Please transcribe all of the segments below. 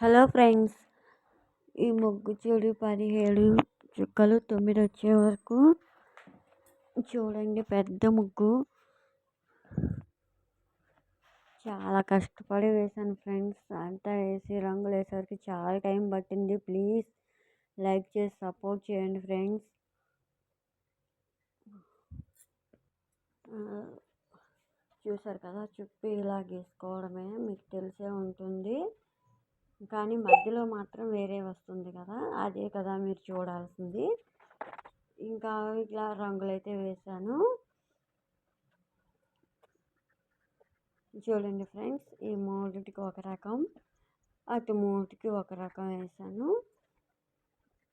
Hello friends ఈ ముగ్గు చూడు పదిహేడు చుక్కలు తొమ్మిది వచ్చే వరకు. చూడండి పెద్ద ముగ్గు. చాలా కష్టపడి వేసాను ఫ్రెండ్స్. అంతా వేసి రంగులు వేసేసరికి చాలా టైం పట్టింది. ప్లీజ్ లైక్ చేసి సపోర్ట్ చేయండి ఫ్రెండ్స్. చూసారు కదా చుట్టూ ఇలా గీసుకోవడమే మీకు తెలిసే ఉంటుంది. కానీ మధ్యలో మాత్రం వేరే వస్తుంది కదా! అదే కదా మీరు చూడాల్సింది. ఇంకా ఇట్లా రంగులు అయితే వేసాను చూడండి ఫ్రెండ్స్ ఈ మూడిటికి ఒక రకం అటు మూడికి ఒక రకం వేసాను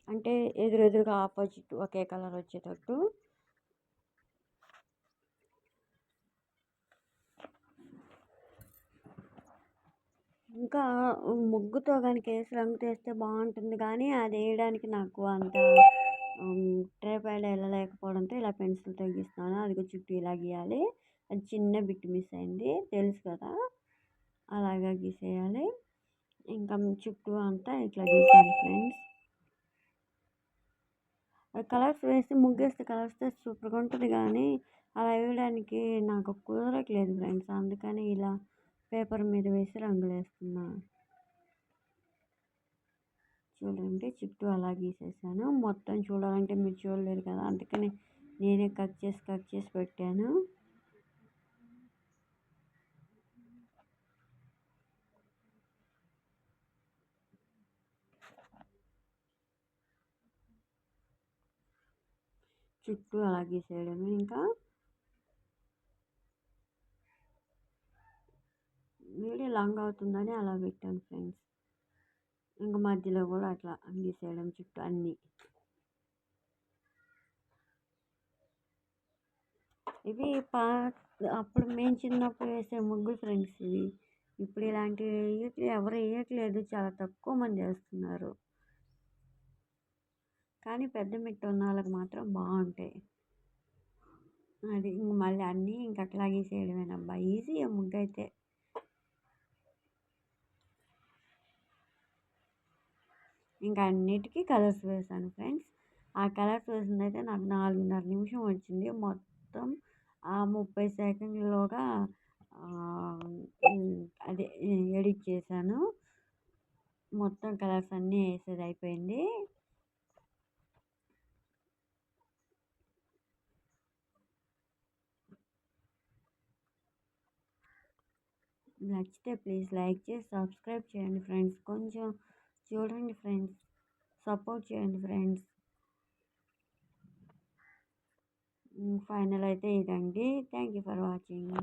అంటే ఎదురెదురుగా ఆపోజిట్ ఒకే కలర్ వచ్చేటట్టు. ఇంకా ముగ్గుతో కానీ వేసి రంగు తీస్తే బాగుంటుంది కానీ అది వేయడానికి నాకు అంత ట్రైపాడ్ వెళ్ళలేకపోవడంతో ఇలా పెన్సిల్తో గీస్తున్నాను అది చుట్టూ ఇలా గీయాలి. అది చిన్న బిట్ మిస్ అయింది. తెలుసు కదా? అలాగా గీసేయాలి. ఇంకా చుట్టూ అంతా ఇట్లా గీసాను ఫ్రెండ్స్. కలర్స్ వేసి ముగ్గేస్తే కలర్స్ సూపర్గా ఉంటుంది కానీ అలా వేయడానికి నాకు కుదరట్లేదు ఫ్రెండ్స్. అందుకని ఇలా పేపర్ మీద వేసి రంగులు వేస్తున్నా చూడండి చుట్టూ అలా గీసేసాను. మొత్తం చూడాలంటే మీరు చూడలేరు కదా అందుకని నేనే కట్ చేసి కట్ చేసి పెట్టాను. చుట్టూ అలా గీసేయడమే ఇంకా. వీడియో లాంగ్ అవుతుందని అలా పెట్టాను ఫ్రెండ్స్. ఇంకా మధ్యలో కూడా అట్లా గీసేయడం చుట్టూ అన్నీ. ఇవి పా అప్పుడు మేము చిన్నప్పుడు వేసే ముగ్గులు ఫ్రెండ్స్ ఇవి. ఇప్పుడు ఇలాంటివి వేయట్లేదు ఎవరు వేయట్లేదు చాలా తక్కువ మంది వేస్తున్నారు. కానీ పెద్ద మిట్ట ఉన్న వాళ్ళకి మాత్రం బాగుంటాయి. అది ఇంక మళ్ళీ అన్నీ ఇంక అట్లా గీసేయడమేనబ్బా ఈజీ ముగ్గు అయితే ఇంకా అన్నిటికీ కలర్స్ వేసాను ఫ్రెండ్స్. ఆ కలర్స్ వేసింది అయితే నాకు నాలుగున్నర నిమిషం వచ్చింది మొత్తం ఆ ముప్పై సెకండ్లోగా అదే ఎడిట్ చేశాను. మొత్తం కలర్స్ అన్నీ వేసేది అయిపోయింది. నచ్చితే ప్లీజ్ లైక్ చేసి సబ్స్క్రైబ్ చేయండి ఫ్రెండ్స్. కొంచెం చూడండి ఫ్రెండ్స్. సపోర్ట్ చేయండి ఫ్రెండ్స్. ఫైనల్ అయితే ఇదండి. Thank you for watching.